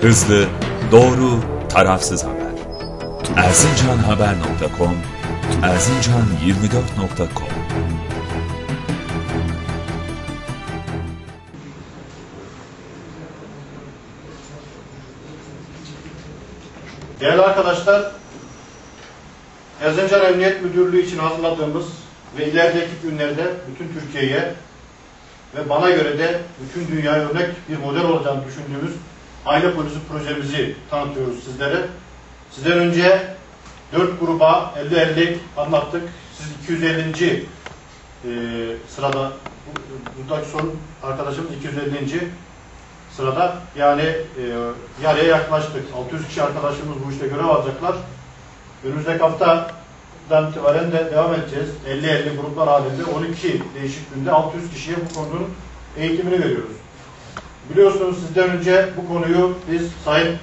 Hızlı, doğru, tarafsız haber. Erzincanhaber.com Erzincan24.com Değerli arkadaşlar, Erzincan Emniyet Müdürlüğü için hazırladığımız ve ilerideki günlerde bütün Türkiye'ye ve bana göre de bütün dünyaya örnek bir model olacağını düşündüğümüz aile polisi projemizi tanıtıyoruz sizlere. Sizden önce 4 gruba 50-50 anlattık. Siz 250. E, sırada bu- buradaki son arkadaşımız 250. sırada yani e, yarıya yaklaştık. 600 kişi arkadaşımız bu işte görev alacaklar. Önümüzdeki haftadan itibaren de devam edeceğiz. 50-50 gruplar halinde 12 değişik günde 600 kişiye bu konunun eğitimini veriyoruz. Biliyorsunuz sizden önce bu konuyu biz Sayın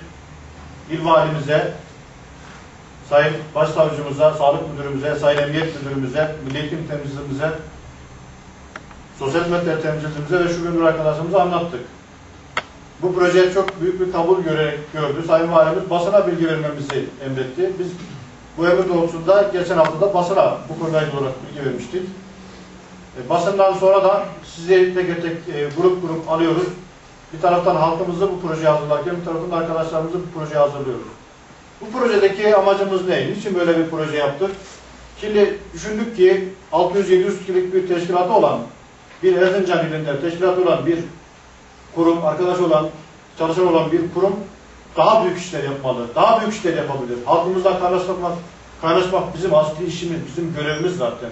İl Valimize, Sayın Başsavcımıza, Sağlık Müdürümüze, Sayın Emniyet Müdürümüze, Milli Eğitim Temsilcimize, Sosyal Hizmetler Temsilcimize ve şu gündür arkadaşımıza anlattık. Bu proje çok büyük bir kabul göre, gördü. Sayın Valimiz basına bilgi vermemizi emretti. Biz bu emir doğrultusunda geçen hafta da basına bu ilgili olarak bilgi vermiştik. E, basından sonra da sizi tek tek e, grup grup alıyoruz. Bir taraftan halkımızı bu projeye hazırlarken bir taraftan da arkadaşlarımızı bu projeye hazırlıyoruz. Bu projedeki amacımız ne? Niçin böyle bir proje yaptık? Şimdi düşündük ki 600-700 kişilik bir teşkilatı olan, bir Erzincan ilinde teşkilatı olan bir kurum, arkadaş olan, çalışan olan bir kurum daha büyük işler yapmalı, daha büyük işler yapabilir. Halkımızla kaynaşmak, kaynaşmak bizim asli işimiz, bizim görevimiz zaten.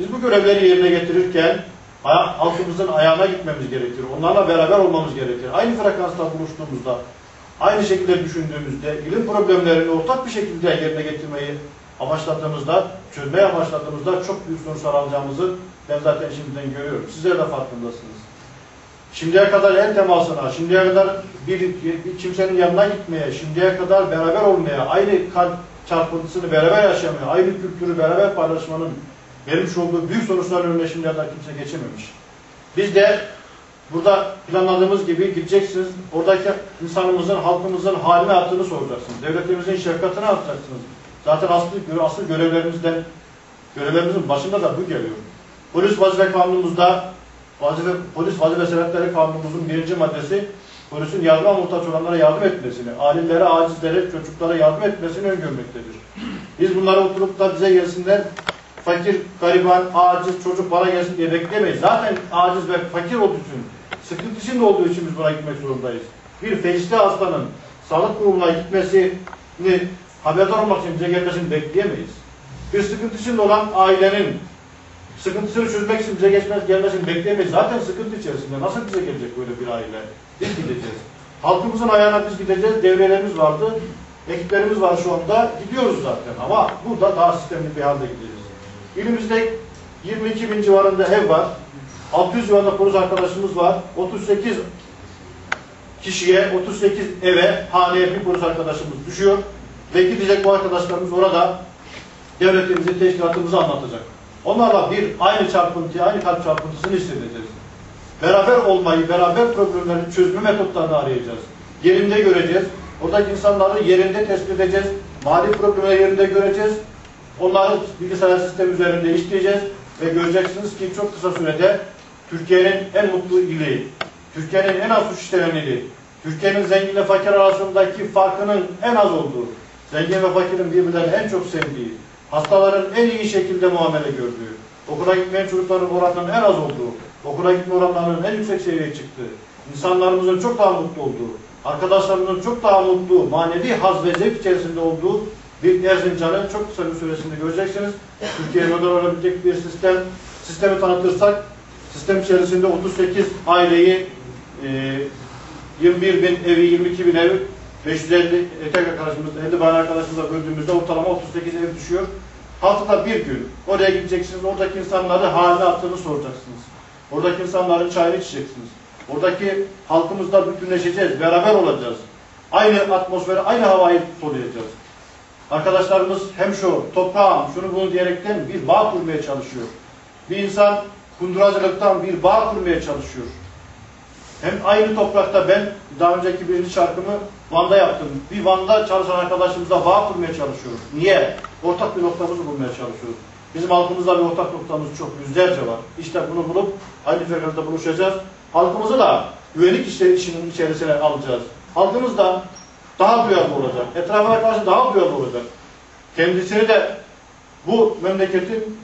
Biz bu görevleri yerine getirirken halkımızın ayağına gitmemiz gerekir. Onlarla beraber olmamız gerekir. Aynı frekansta buluştuğumuzda, aynı şekilde düşündüğümüzde, ilim problemlerini ortak bir şekilde yerine getirmeyi amaçladığımızda, çözmeye amaçladığımızda çok büyük sonuçlar alacağımızı ben zaten şimdiden görüyorum. Sizler de farkındasınız. Şimdiye kadar el temasına, şimdiye kadar bir, bir kimsenin yanına gitmeye, şimdiye kadar beraber olmaya, aynı kalp çarpıntısını beraber yaşamaya, aynı kültürü beraber paylaşmanın vermiş olduğu büyük sonuçların önüne şimdiye kadar kimse geçememiş. Biz de burada planladığımız gibi gideceksiniz, oradaki insanımızın, halkımızın halini attığını soracaksınız. Devletimizin şefkatini artacaksınız. Zaten asıl, asıl görevlerimizden, görevlerimizin başında da bu geliyor. Polis vazife kanunumuzda Vazife, polis vazife senetleri kanunumuzun birinci maddesi polisin yardıma muhtaç olanlara yardım etmesini, alimlere, acizlere, çocuklara yardım etmesini öngörmektedir. Biz bunları oturup da bize gelsinler, fakir, gariban, aciz, çocuk bana gelsin diye beklemeyiz. Zaten aciz ve fakir olduğu için, sıkıntı içinde olduğu için biz buna gitmek zorundayız. Bir feşli hastanın sağlık kurumuna gitmesini haberdar olmak için bize gelmesini bekleyemeyiz. Bir sıkıntı içinde olan ailenin sıkıntısını çözmek için bize geçmez, gelmesini bekleyemeyiz. Zaten sıkıntı içerisinde. Nasıl bize gelecek böyle bir aile? Biz gideceğiz. Halkımızın ayağına biz gideceğiz. Devrelerimiz vardı. Ekiplerimiz var şu anda. Gidiyoruz zaten. Ama burada daha sistemli bir halde gideceğiz. İlimizde 22 bin civarında ev var. 600 civarında polis arkadaşımız var. 38 kişiye, 38 eve, haneye bir polis arkadaşımız düşüyor. Ve gidecek bu arkadaşlarımız orada devletimizi, teşkilatımızı anlatacak. Onlarla bir aynı çarpıntıyı, aynı kalp çarpıntısını hissedeceğiz. Beraber olmayı, beraber problemleri çözme metotlarını arayacağız. Yerinde göreceğiz. Oradaki insanları yerinde tespit edeceğiz. Mali problemleri yerinde göreceğiz. Onları bilgisayar sistemi üzerinde işleyeceğiz. Ve göreceksiniz ki çok kısa sürede Türkiye'nin en mutlu ili, Türkiye'nin en az suç işlenen ili, Türkiye'nin zenginle fakir arasındaki farkının en az olduğu, zengin ve fakirin birbirlerini en çok sevdiği, hastaların en iyi şekilde muamele gördüğü, okula gitmeyen çocukların oranının en az olduğu, okula gitme oranlarının en yüksek seviyeye çıktığı, insanlarımızın çok daha mutlu olduğu, arkadaşlarımızın çok daha mutlu, manevi haz ve zevk içerisinde olduğu bir Erzincan'ı çok kısa bir süresinde göreceksiniz. Türkiye'ye model olabilecek bir sistem, sistemi tanıtırsak, sistem içerisinde 38 aileyi, e, 21 bin evi, 22 bin evi, 550 tek arkadaşımız, 50 bayan arkadaşımızla böldüğümüzde ortalama 38 ev düşüyor. Haftada bir gün oraya gideceksiniz, oradaki insanları haline attığını soracaksınız. Oradaki insanların çayını içeceksiniz. Oradaki halkımızla bütünleşeceğiz, beraber olacağız. Aynı atmosferi, aynı havayı soluyacağız. Arkadaşlarımız hem şu toprağım, şunu bunu diyerekten bir bağ kurmaya çalışıyor. Bir insan kunduracılıktan bir bağ kurmaya çalışıyor. Hem aynı toprakta ben daha önceki birinci şarkımı Van'da yaptım. Bir Van'da çalışan arkadaşımızla bağ kurmaya çalışıyoruz. Niye? Ortak bir noktamızı bulmaya çalışıyoruz. Bizim halkımızla bir ortak noktamız çok yüzlerce var. İşte bunu bulup aynı frekanda buluşacağız. Halkımızı da güvenlik işleri içerisine alacağız. Halkımız da daha duyarlı olacak. Etrafına karşı daha duyarlı olacak. Kendisini de bu memleketin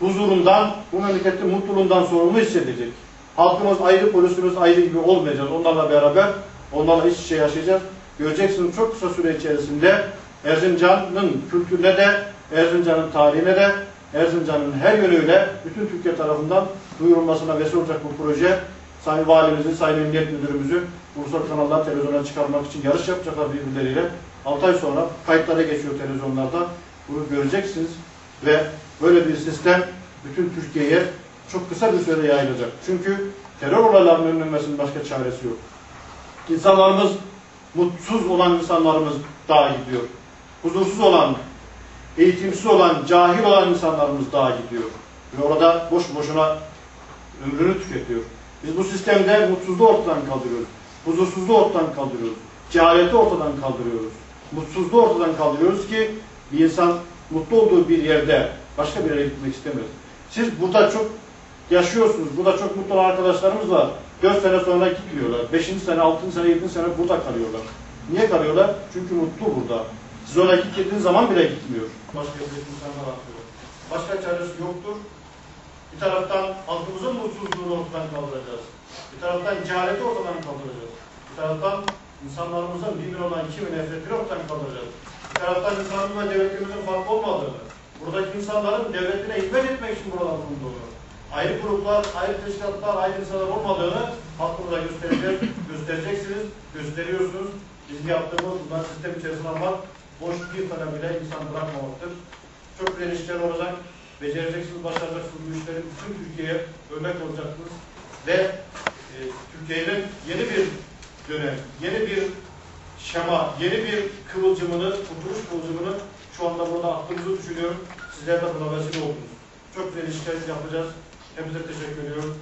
huzurundan, bu memleketin mutluluğundan sorumlu hissedecek. Halkımız ayrı, polisimiz ayrı gibi olmayacağız. Onlarla beraber, onlarla iç içe yaşayacağız. Göreceksiniz çok kısa süre içerisinde Erzincan'ın kültürüne de, Erzincan'ın tarihine de, Erzincan'ın her yönüyle bütün Türkiye tarafından duyurulmasına vesile olacak bu proje. Sayın Valimizi, Sayın Emniyet Müdürümüzü ulusal kanallar televizyona çıkarmak için yarış yapacaklar birbirleriyle. 6 ay sonra kayıtlara geçiyor televizyonlarda. Bunu göreceksiniz ve böyle bir sistem bütün Türkiye'ye çok kısa bir sürede yayılacak. Çünkü terör olaylarının önlenmesinin başka çaresi yok. İnsanlarımız, mutsuz olan insanlarımız daha gidiyor. Huzursuz olan, eğitimsiz olan, cahil olan insanlarımız daha gidiyor. Ve orada boş boşuna ömrünü tüketiyor. Biz bu sistemde mutsuzluğu ortadan kaldırıyoruz. Huzursuzluğu ortadan kaldırıyoruz. Cehaleti ortadan kaldırıyoruz. Mutsuzluğu ortadan kaldırıyoruz ki bir insan mutlu olduğu bir yerde başka bir yere gitmek istemez. Siz burada çok yaşıyorsunuz. Burada çok mutlu arkadaşlarımız var. 4 sene sonra gitmiyorlar. 5. sene, 6. sene, 7. sene burada kalıyorlar. Niye kalıyorlar? Çünkü mutlu burada. Siz ona gittiğiniz zaman bile gitmiyor. Başka bir insanlar atıyor. Başka çaresi yoktur. Bir taraftan halkımızın mutsuzluğunu ortadan kaldıracağız. Bir taraftan cehaleti ortadan kaldıracağız. Bir taraftan insanlarımızın birbirine olan kimi nefretini ortadan kaldıracağız. Bir taraftan insanımızın ve devletimizin farklı olmadığını, buradaki insanların devletine hizmet etmek için buradan bulunduğunu, ayrı gruplar, ayrı teşkilatlar, ayrı insanlar olmadığını halkımıza göstereceğiz, göstereceksiniz, gösteriyorsunuz. Bizim yaptığımız bundan sistem içerisine almak, boş bir tane bile insan bırakmamaktır. Çok güzel işler olacak, becereceksiniz, başaracaksınız bu işleri. Bütün Türkiye'ye örnek olacaksınız. Ve e, Türkiye'nin yeni bir dönem, yeni bir şema, yeni bir kıvılcımını, kurtuluş kıvılcımını şu anda burada attığımızı düşünüyorum. Sizler de buna vesile oldunuz. Çok güzel işler yapacağız. Hepinize teşekkür ediyorum.